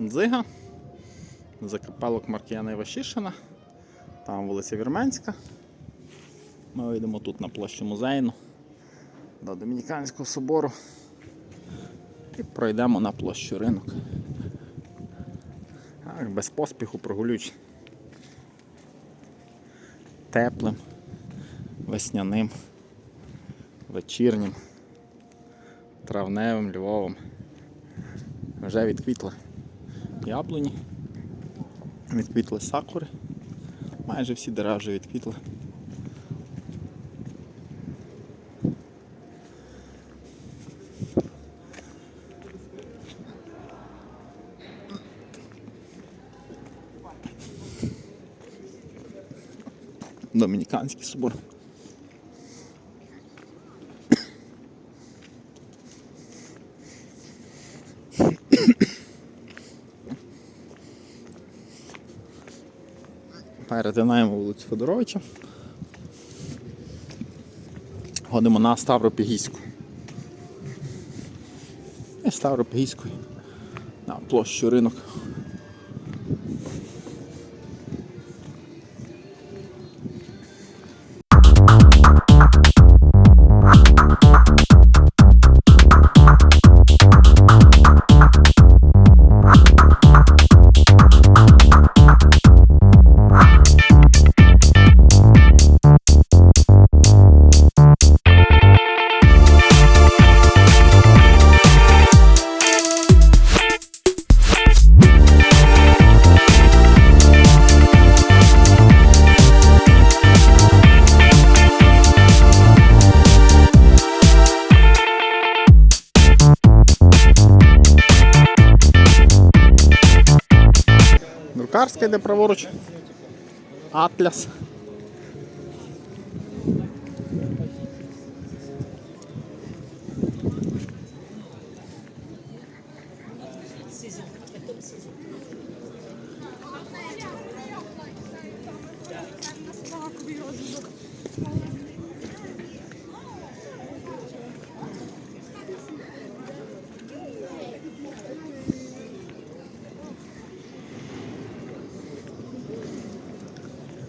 Дзига, закрипалок Маркіяна Івашишина, там вулиця Вірменська. Ми вийдемо тут на площу музейну до Домініканського собору і пройдемо на площу ринок. Так, без поспіху прогулюючи теплим, весняним, вечірнім, травневим Львовом. Вже відквітли яблуні, відквітли сакури. Майже всі дерева вже відквітли. Домініканський собор. Перетинаємо вулицю Федоровича. Ходимо на Ставропігійську. І Ставропігійську на площу ринок. Йде праворуч. Атляс.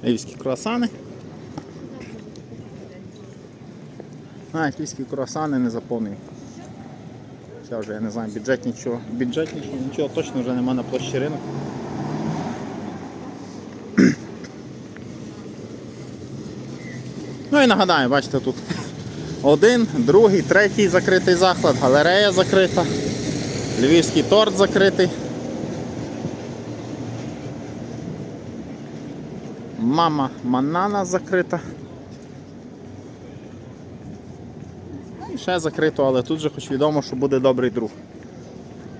Львівські круасани. А, львівські круасани не заповнені. Ще вже я не знаю, бюджет нічого. Бюджет нічого, нічого точно вже нема на площі ринок. Ну і нагадаю, бачите, тут один, другий, третій закритий заклад, галерея закрита, львівський торт закритий. Мама Манана закрита. І ще закрито, але тут же хоч відомо, що буде добрий друг.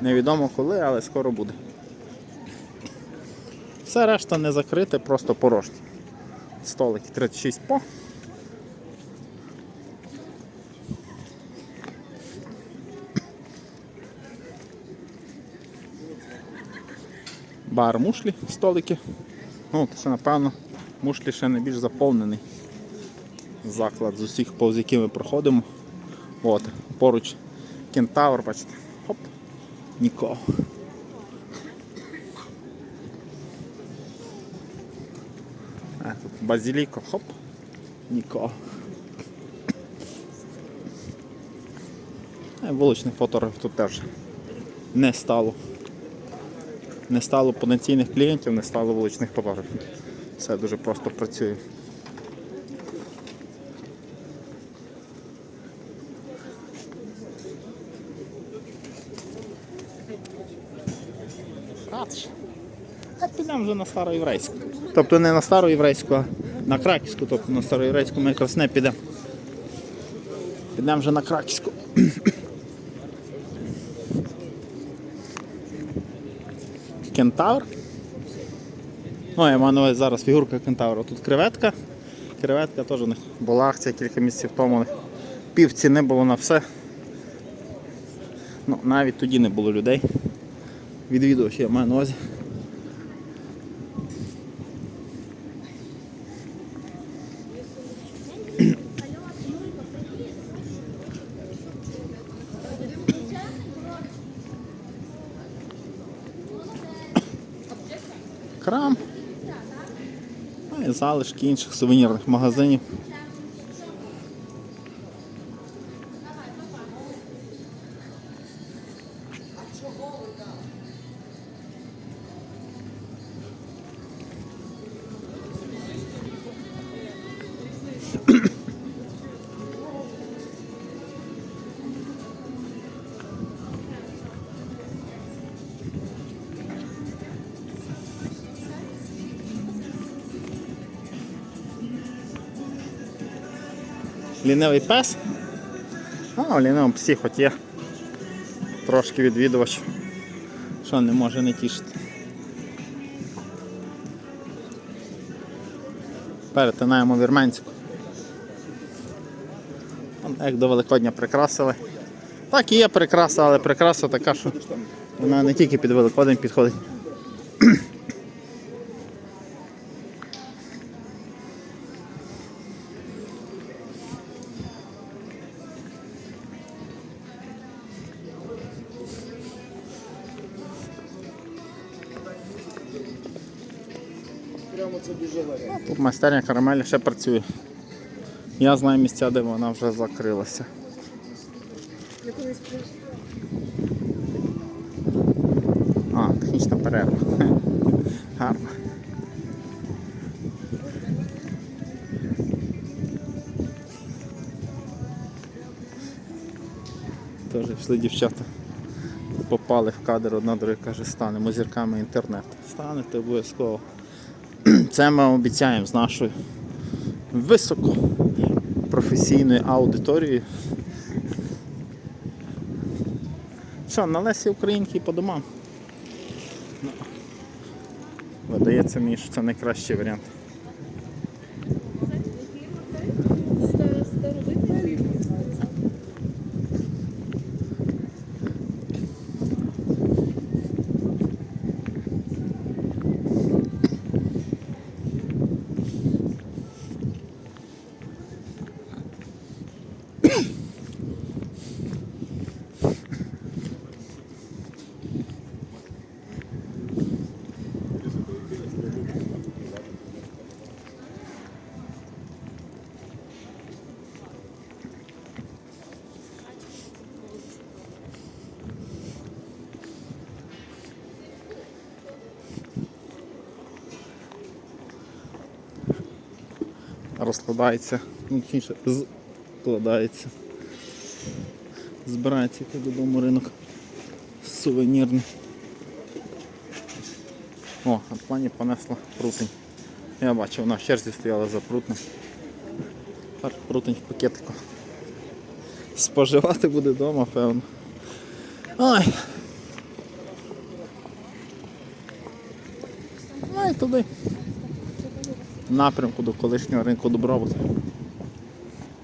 Невідомо коли, але скоро буде. Все решта не закрите, просто порожні. Столики 36 по. Бар мушлі, столики. Ну, це напевно мушлі ще найбільш заповнений заклад з усіх, повз які ми проходимо. От, поруч кентавр, бачите. Хоп, нікого. А, тут базіліко, хоп, нікого. А, Вуличних фотографів тут теж не стало. Не стало потенційних клієнтів, не стало вуличних фотографів. Все дуже просто працює. А підемо вже на староєврейську. Тобто не на староєврейську, а на краківську, тобто на староєврейську ми якраз не підемо. Підемо вже на краківську. Кентавр. Ну, я маю на увазі зараз фігурка кентавра. Тут креветка. Креветка теж у них була акція кілька місяців тому. Пів ціни було на все. Ну, навіть тоді не було людей. Відвідувачів я маю на увазі. крам. Залишки інших сувенірних магазинів. Лінивий пес. А, у лінивому псі хоч є. Трошки відвідувач. Що не може не тішити. Перетинаємо вірменську. Як до Великодня прикрасили. Так і є прикраса, але прикраса така, що вона не тільки під Великодень підходить. Прямо це дуже легенько. Тут майстерня карамелі ще працює. Я знаю місця, де вона вже закрилася. А, технічна перерва. Гарно. Теж йшли дівчата. Попали в кадр, одна друга каже, станемо зірками інтернету. Станете обов'язково. Це ми обіцяємо з нашою високопрофесійною аудиторією. Що, на Лесі Українки по домам? Ну, Видається мені, що це найкращий варіант. Розкладається, ну точніше, складається. Збирається йти додому ринок сувенірний. О, а пані понесла прутень. Я бачив, вона в черзі стояла за прутнем. Тепер прутень в пакетику. Споживати буде вдома, певно. Ну і туди. Напрямку до колишнього ринку добробут.